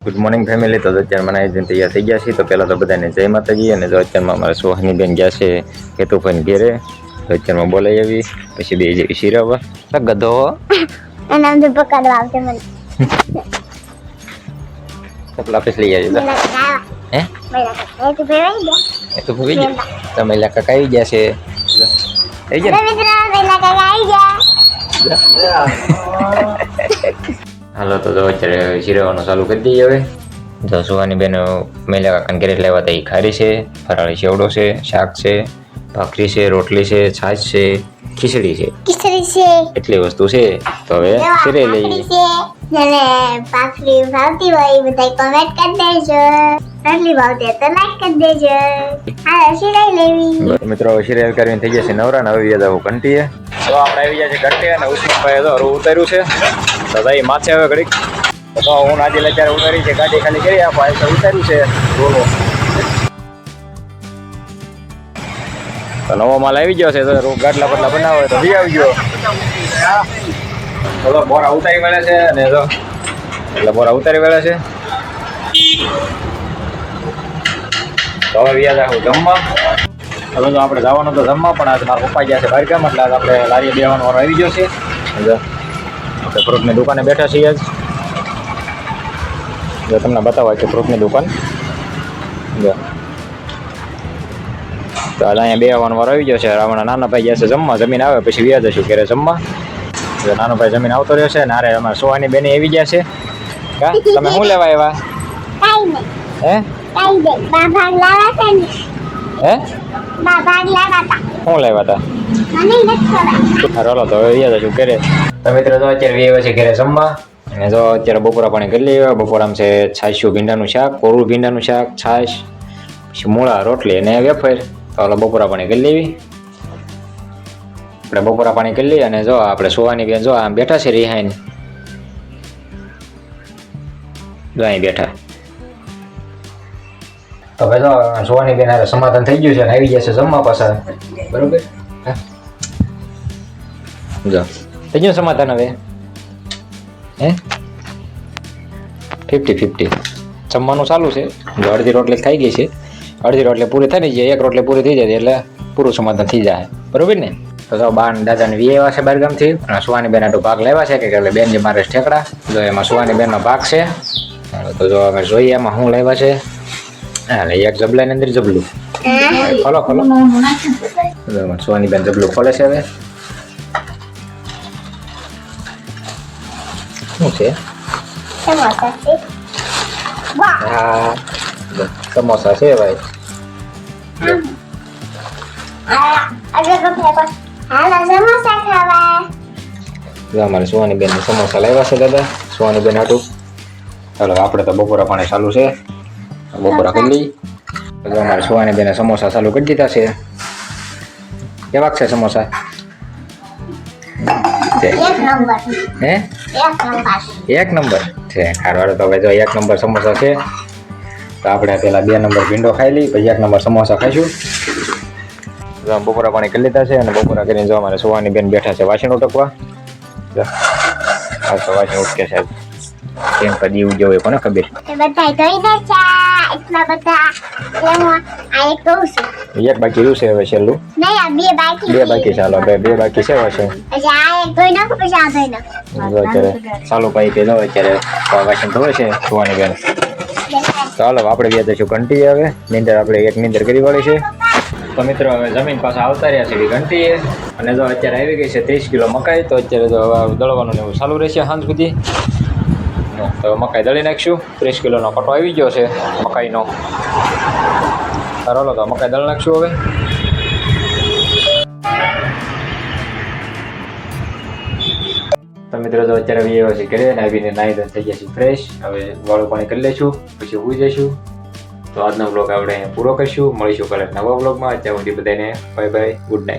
Good morning family તો અત્યારે મને આયોજન તૈયાર થઈ ગયા છે તો પહેલાં તો બધાને જય માતાજી અને જો અત્યારમાં અમારા સોહાની બેન ગયા છે હેતુભાઈ ઘેરે તો અત્યારમાં બોલાઈ આવી પછી બે જેવી શીરાવા આ ગધો એના અંદર પકડવા આવશે મને કપલા પીસ લઈ આવી મેલા કાકા હે મેલા કાકા એ તો ભેવાઈ ગયા એ તો ભૂલી ગયા તમે એટલે કાકા આવી ગયા છે આવી ગયા હાલો તો જો અત્યારે શીરવાનું ચાલુ કરી દઈએ હવે. જો સુવાની બેન મેલા કાકાને ઘરે લેવા તો એ ખારી છે ફરાળી સેવડો છે શાક છે ભાખરી છે રોટલી છે છાશ છે ખીચડી છે. ખીચડી છે. એટલી વસ્તુ છે. તો હવે શીરે લઈએ. જેને ભાખરી ભાવતી હોય એ બધા કોમેન્ટ કરી દેજો. રોટલી ભાવતી તો લાઈક કરી દેજો. હા શીરાઈ લેવી. મિત્રો સિરિયલ કરીને થઈ ગયા નવરા ને હવે આવું ઘંટીએ તો આપણે આવી ગયા છે ઘટે અને ઉસ્માનભાઈ તો હરું ઉતાર્યું છે. તો ભાઈ, માથે હવે ઘડીક. તો હું આજે અત્યારે ઉતારી છે, ગાડી ખાલી કરી આપો તો ઉતાર્યું છે બોલો તો નવો માલ આવી ગયો છે, તો ગાટલા બદલા બનાવો, તો બી આવી ગયો. તો બોરા ઉતારી વેળે છે અને તો એટલે બોરા ઉતારી વેળે છે. તો હવે વ્યાજ જમવા. હવે તો આપણે જવાનું તો જમવા પણ આજે મારા પપ્પા ગયા છે બહાર ગામ એટલે આપણે લારીએ બેવાનો વારો આવી ગયો છે. આપણે ફ્રૂટની દુકાને બેઠા છીએ જ જો તમને બતાવવા છે ફ્રૂટની દુકાન. જો. તો આજે અહીંયા બેવાનો વારો આવી ગયો છે. હમણાં નાના ભાઈ ગયા છે જમવા જમીન આવે પછી વ્યાજ જશું ઘરે જમવા. જો નાનો ભાઈ જમીન આવતો રહ્યો છે ને અરે અમારે સોવાની બેની આવી ગયા છે. કા? તમે શું લેવા આવ્યા? હે? હે? શું લેવા હતા મને તો હવે યાદ છું ઘરે. તો મિત્રો તો અત્યારે વે આવે છે ઘરે જમવા, અને જો અત્યારે બપોરા પાણી કરી લઈએ બપોરામાં છે છાશ્યું ભીંડાનું શાક કોરું ભીંડાનું શાક, છાશ મૂળા, રોટલી અને વેફર. તો હાલો બપોરા પાણી કરી લેવી. આપણે બપોરા પાણી કરી લઈએ અને જો આપણે સોવાની બેન જો આમ બેઠા છે રિહાઈને. જો બેઠા. તો હવે જો સુવાની બેન હારે સમાધાન થઈ ગયું છે ને આવી જશે જમવા પાછા. બરોબર? હા. જો. થઈ ગયું સમાધાન હવે? હે? Fifty fifty. જમવાનું ચાલુ છે. જો અડધી રોટલી થઈ ગઈ છે. અડધી રોટલી પૂરી થઈ ને જાય એક રોટલી પૂરી થઈ જાય એટલે પૂરું સમાધાન થઈ જાય. બરોબર ને? તો તો બાન દાદાને વી આવ્યા છે બારગામથી. અને સુવાની બેન આટલું ભાગ લેવા છે કે એટલે બેન જે મારે ઠેકડા. જો એમાં સુવાની બેનનો ભાગ છે. તો જો અમે જોઈએ એમાં શું લેવા છે. હા એટલે એક જબલાની અંદર જબલું ખોલો ખોલો સુવાની બેન જબલું ખોલે છે હવે શું છે સમોસા છે વાહ હા સમોસા છે ભાઈ અમારે સુવાની બેન સમોસા લાવ્યા છે દાદા સુવાની બેન હાટું ચાલો આપણે તો બપોરા પાણી ચાલુ છે બપોરા કરી લઈ જો અમારે સુવાની બેને સમોસા ચાલુ કરી દીધા છે કેવાક છે સમોસા હે એક નંબર છે ખારવાડો તો હવે જો એક નંબર સમોસા છે તો આપણે પેલા બે નંબર ભીંડો ખાઈ લઈ પછી એક નંબર સમોસા ખાઈશું બપોરા પાણી કરી લીધા છે અને બપોરા કરીને જો અમારે સુવાની બેન બેઠા છે વાસણ ઉટકવા વાસણ ઉટકે છે કેમ કદી એવું જેવું કોને ખબર બધા દે ચા એટલા બધા હું આ એક કહું છું એક બાકી રહ્યું છે હવે છેલ્લું નહીં આ બે બાકી બે બાકી ચાલો બે બે બાકી છે વાસણ પછી આ એક ધોઈ નાખું પછી આ ધોઈ અત્યારે ચાલુ પાઈ કે અત્યારે વાસણ છે ધોવાની બેન ચાલો આપણે બે જશું ઘંટી હવે નીંદર આપણે એક નીંદર કરી વાળી છે તો મિત્રો હવે જમીન પાસે આવતા રહ્યા છે ઘંટીએ ઘંટી અને જો અત્યારે આવી ગઈ છે ત્રીસ કિલો મકાઈ તો અત્યારે જો દળવાનું એવું ચાલુ રહેશે સાંજ સુધી તો મકાઈ દળી નાખશું. ત્રીસ કિલોનો કટો આવી ગયો છે મકાઈનો. ચાલો તો મકાઈ દળી નાખશું હવે. તો મિત્રો તો અત્યારે આવી આવ્યા છે ઘરે આવીને નાહી ધોઈને થઈ ગયા છે ફ્રેશ હવે વાળું પાણી કરી લઈશું પછી ઉઈ જઈશું. તો આજનો બ્લોગ આપણે પૂરો કરીશું. મળીશું કાલે નવા બ્લોગમાં અત્યાર સુધી બધાને બાય બાય ગુડ નાઇટ